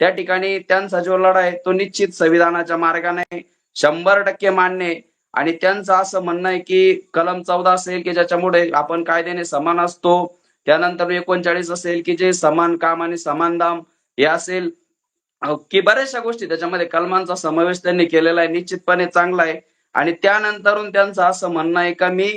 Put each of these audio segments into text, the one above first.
त्या ठिकाणी त्यांचा जो लढा आहे तो निश्चित संविधानाच्या मार्गाने शंभर टक्के मान्य आणि त्यांचं असं म्हणणं आहे की कलम चौदा असेल की ज्याच्यामुळे आपण कायद्याने समान असतो त्यानंतर एकोणचाळीस असेल की जे समान काम आणि समान दाम हे असेल की बऱ्याचशा गोष्टी त्याच्यामध्ये कलमांचा समावेश त्यांनी केलेला आहे निश्चितपणे चांगला आहे. आणि त्यानंतरून त्यांचं असं म्हणणं आहे का मी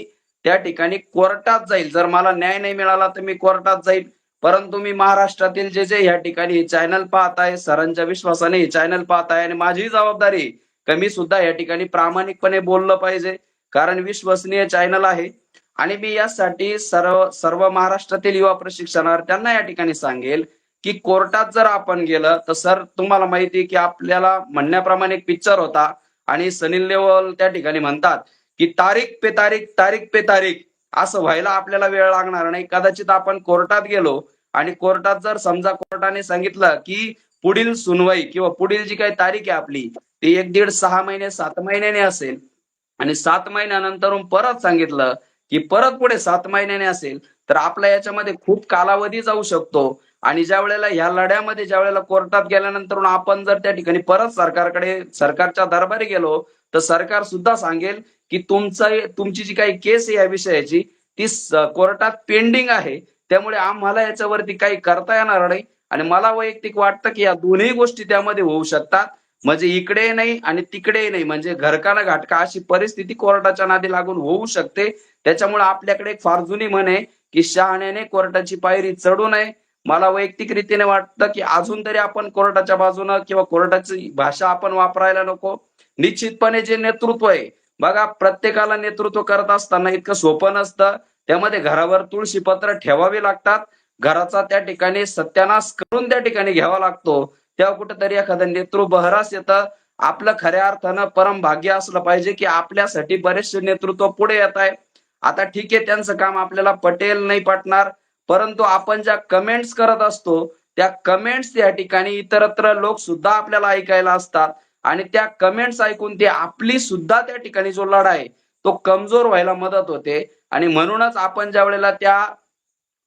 त्या ठिकाणी कोर्टात जाईल. जर मला न्याय नाही मिळाला तर मी कोर्टात जाईल. परंतु मी महाराष्ट्रातील जे जे या ठिकाणी हे चॅनल पाहत आहे सरांच्या विश्वासाने हे चॅनल पाहत आहे आणि माझी जबाबदारी कमी का मी सुद्धा या ठिकाणी प्रामाणिकपणे बोललं पाहिजे. कारण विश्वसनीय चॅनल आहे. आणि मी यासाठी सर्व सर्व महाराष्ट्रातील युवा प्रशिक्षणार्थ्यांना या ठिकाणी सांगेल की कोर्टात जर आपण गेलं तर सर तुम्हाला माहिती की आपल्याला म्हणण्याप्रमाणे एक पिक्चर होता आणि सनील देवल त्या ठिकाणी म्हणतात की तारीख पे तारीख तारीख पे तारीख. असं व्हायला आपल्याला वेळ लागणार नाही. कदाचित आपण कोर्टात गेलो आणि कोर्टात जर समजा कोर्टाने सांगितलं की पुढील सुनवाई किंवा पुढील जी काही तारीख आहे आपली ती एक दीड सहा महिने सात महिन्याने असेल. आणि सात महिन्यानंतर परत सांगितलं की परत पुढे सात महिन्याने असेल तर आपला याच्यामध्ये खूप कालावधी जाऊ शकतो. आणि ज्या वेळेला ह्या लढ्यामध्ये ज्या वेळेला कोर्टात गेल्यानंतर आपण जर त्या ठिकाणी परत सरकारकडे सरकारच्या दरबारी गेलो तर सरकार सुद्धा सांगेल की तुमचा तुमची जी काही केस आहे या विषयाची ती कोर्टात पेंडिंग आहे. त्यामुळे आम्हाला याच्यावरती काही करता येणार नाही. आणि मला वैयक्तिक वाटतं की या दोन्ही गोष्टी त्यामध्ये होऊ शकतात. म्हणजे इकडे नाही आणि तिकडे नाही. म्हणजे घरकाना घाटका अशी परिस्थिती कोर्टाच्या नादी लागून होऊ शकते. त्याच्यामुळे आपल्याकडे एक फार जुनी म्हण आहे की शहाण्याने कोर्टाची पायरी चढू नये. मला वैयक्तिक रीतीने वाटतं की अजून तरी आपण कोर्टाच्या बाजूनं किंवा कोर्टाची भाषा आपण वापरायला नको. निश्चितपणे जे नेतृत्व आहे बघा प्रत्येकाला नेतृत्व करत असताना इतकं सोपं नसतं. त्यामध्ये घरावर तुळशी पत्र ठेवावी लागतात. घराचा त्या ठिकाणी सत्यानाश करून त्या ठिकाणी घ्यावा लागतो. तेव्हा कुठेतरी एखादं नेतृत्व बहरास येतं. आपलं खऱ्या अर्थानं परम भाग्य असलं पाहिजे की आपल्यासाठी बरेचसे नेतृत्व पुढे येत आहे. आता ठीक आहे त्यांचं काम आपल्याला पटेल नाही पटणार. परंतु आपण ज्या कमेंट्स करत असतो त्या कमेंट्स या ठिकाणी इतरत्र लोक सुद्धा आपल्याला ऐकायला असतात आणि त्या कमेंट्स ऐकून ते आपली सुद्धा त्या ठिकाणी जो लढा आहे तो कमजोर व्हायला मदत होते. आणि म्हणूनच आपण ज्या वेळेला त्या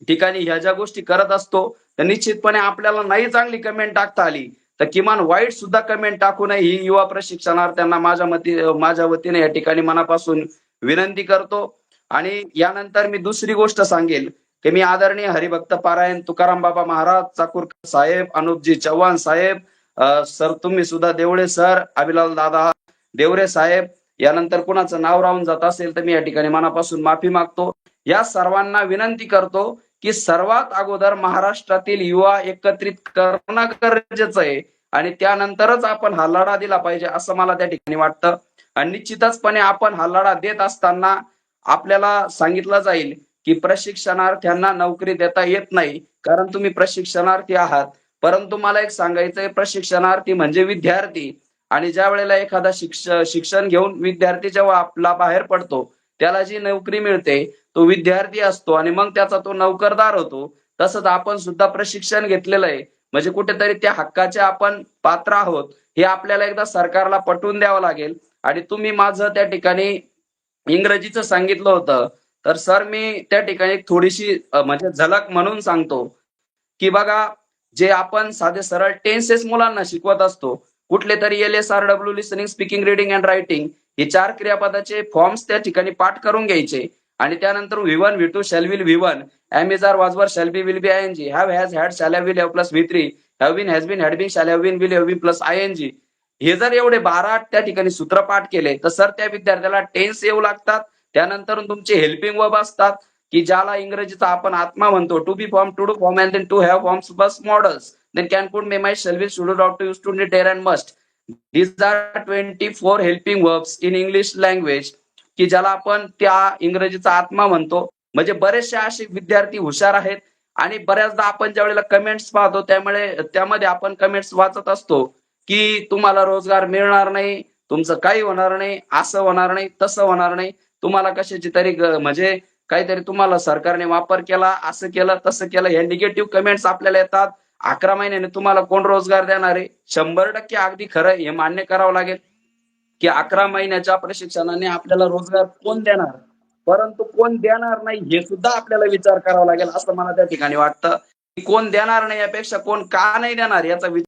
ठिकाणी ह्या ज्या गोष्टी करत असतो तर निश्चितपणे आपल्याला नाही चांगली कमेंट टाकता आली. तर किमान वाईट सुद्धा कमेंट टाकू नये ही युवा प्रशिक्षणार्थ्यांना माझ्या मती माझ्या वतीने या ठिकाणी मनापासून विनंती करतो. आणि यानंतर मी दुसरी गोष्ट सांगेल. की मी आदरणीय हरिभक्त पारायण तुकाराम बाबा महाराज चाकूरकर साहेब अनुपजी चव्हाण साहेब सर तुम्ही सुद्धा देवळे सर अभिलाल दादा देवरे साहेब यानंतर कुणाचं नाव राहून जात असेल तर मी या ठिकाणी मनापासून माफी मागतो. या सर्वांना विनंती करतो की सर्वात अगोदर महाराष्ट्रातील युवा एकत्रित करणं गरजेचं आहे आणि त्यानंतरच आपण हा लढा दिला पाहिजे असं मला त्या ठिकाणी वाटतं. आणि निश्चितचपणे आपण हा लढा देत असताना आपल्याला सांगितलं जाईल की प्रशिक्षणार्थ्यांना नोकरी देता येत नाही कारण तुम्ही प्रशिक्षणार्थी आहात. परंतु मला एक सांगायचंय प्रशिक्षणार्थी म्हणजे विद्यार्थी. आणि ज्या वेळेला एखादा शिक्ष शिक्षण घेऊन विद्यार्थी जेव्हा आपला बाहेर पडतो त्याला जी नोकरी मिळते तो विद्यार्थी असतो आणि मग त्याचा तो नोकरदार होतो. तसंच आपण सुद्धा प्रशिक्षण घेतलेलं आहे. म्हणजे कुठेतरी त्या हक्काचे आपण पात्र आहोत हे आपल्याला एकदा सरकारला पटवून द्यावं लागेल. आणि तुम्ही माझं त्या ठिकाणी इंग्रजीचं सांगितलं होतं तर सर मी त्या ठिकाणी एक थोडीशी म्हणजे झलक म्हणून सांगतो की बघा जे आपण साधे सरळ टेन्सेस मुलांना शिकवत असतो कुठले तरी L S R W listening speaking reading and writing हे चार क्रियापदाचे फॉर्म्स त्या ठिकाणी पाठ करून घ्यायचे. आणि त्यानंतर V one V two shall will V one am is are was were shall be will be I N G have has had shall have will have plus V three have been has been had been shall have been will have been plus I N G हे जर एवढे बारा त्या ठिकाणी सूत्रपाठ केले तर sir त्या विद्यार्थ्याला टेन्स येऊ लागतात त्यानंतर तुमचे हेल्पिंग वर्ब असतात की ज्याला इंग्रजीचा आपण आत्मा म्हणतो to be form to do form and then to have forms bus modals then can could may might service will should ought to use to need and must these are twenty four helping verbs in English language की ज्याला आपण त्या इंग्रजीचा आत्मा म्हणतो. म्हणजे बरेचसे असे विद्यार्थी हुशार आहेत आणि बऱ्याचदा आपण ज्या वेळेला कमेंट्स पाहतो त्यामुळे त्यामध्ये आपण कमेंट्स वाचत असतो की तुम्हाला रोजगार मिळणार नाही तुमचं काही होणार नाही असं होणार नाही तसं होणार नाही. तुम्हाला कशाची तरी म्हणजे काहीतरी तुम्हाला सरकारने वापर केला असं केलं तसं केलं हे निगेटिव्ह कमेंट्स आपल्याला येतात. अकरा महिन्याने तुम्हाला कोण रोजगार देणार आहे? शंभर टक्के अगदी खरं हे मान्य करावं लागेल. की अकरा महिन्याच्या प्रशिक्षणाने आपल्याला रोजगार कोण देणार? परंतु कोण देणार नाही हे सुद्धा आपल्याला विचार करावा लागेल असं मला त्या ठिकाणी वाटतं. कोण देणार नाही यापेक्षा कोण का नाही देणार याचा विचार